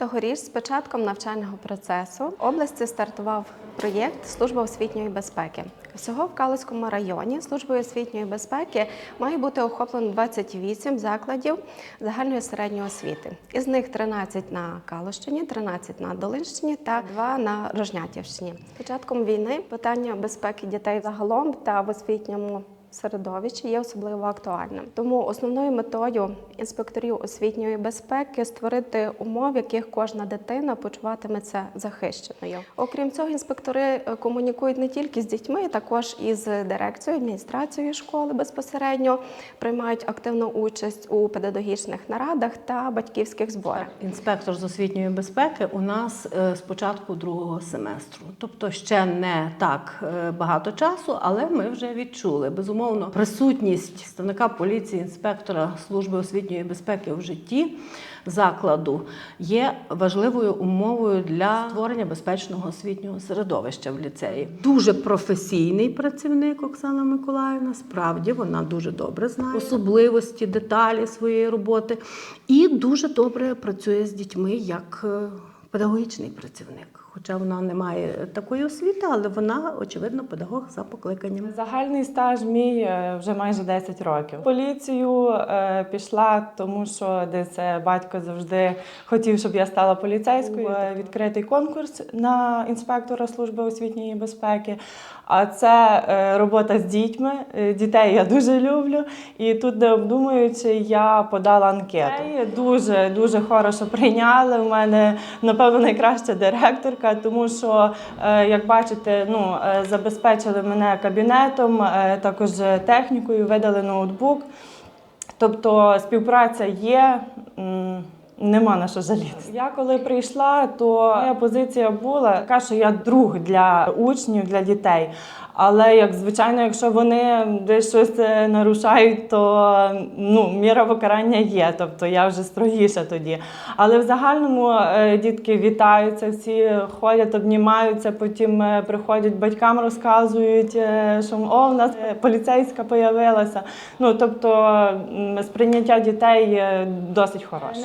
Тогоріч з початком навчального процесу в області стартував проєкт Служба освітньої безпеки. Всього в Калицькому районі службою освітньої безпеки має бути охоплено 28 закладів загальної середньої освіти. Із них 13 на Калущині, 13 на Долинщині та 2 на Рожнятівщині. З початком війни питання безпеки дітей загалом та в освітньому середовищі є особливо актуальним. Тому основною метою інспекторів освітньої безпеки створити умов, в яких кожна дитина почуватиметься захищеною. Окрім цього, інспектори е, комунікують не тільки з дітьми, також із дирекцією, адміністрацією школи безпосередньо приймають активну участь у педагогічних нарадах та батьківських зборах. Інспектор з освітньої безпеки у нас е, з початку другого семестру, тобто ще не так е, багато часу, але ми вже відчули безумовно присутність представника поліції, інспектора служби освітньої безпеки в житті закладу є важливою умовою для створення безпечного освітнього середовища в ліцеї. Дуже професійний працівник Оксана Миколаївна. Справді вона дуже добре знає особливості, деталі своєї роботи і дуже добре працює з дітьми як е, педагогічний працівник. Хоча вона не має такої освіти, але вона, очевидно, педагог за покликанням. Загальний стаж мій е, вже майже 10 років. Поліцію е, пішла, тому що десь батько завжди хотів, щоб я стала поліцейською. Е, Відкритий конкурс на інспектора служби освітньої безпеки. А це робота з дітьми. Дітей я дуже люблю. І тут, не обдумуючи, я подала анкету. Дуже дуже хорошо прийняли. У мене напевно найкраща директорка, тому що, е, як бачите, ну е, забезпечили мене кабінетом, е, також технікою, видали ноутбук. Тобто співпраця є. Нема на що жалітися. Я коли прийшла, то моя позиція була така, що я друг для учнів, для дітей. Але як звичайно, якщо вони десь щось е, нарушають, то ну міра покарання є. Тобто я вже строгіша тоді. Але в загальному е, дітки вітаються, всі ходять, обнімаються, потім е, приходять батькам, розказують, що о, в нас поліцейська появилася. Ну тобто сприйняття дітей досить хороше.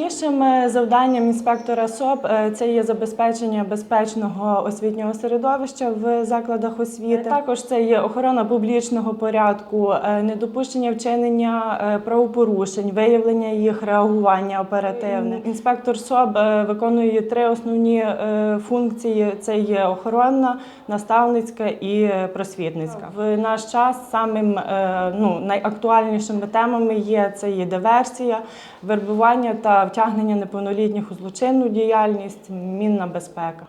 Найголовнішим е, завданням інспектора СОП е, це є забезпечення безпечного освітнього середовища в закладах освіти. Також це є охорона публічного порядку, е, недопущення вчинення правопорушень, виявлення їх, реагування оперативне. Інспектор СОП виконує три основні функції: це є охоронна, наставницька і просвітницька. В наш час самим ну, найактуальнішими темами є це є диверсія, вербування та втягнення неповнолітніх у злочинну діяльність, мінна безпека.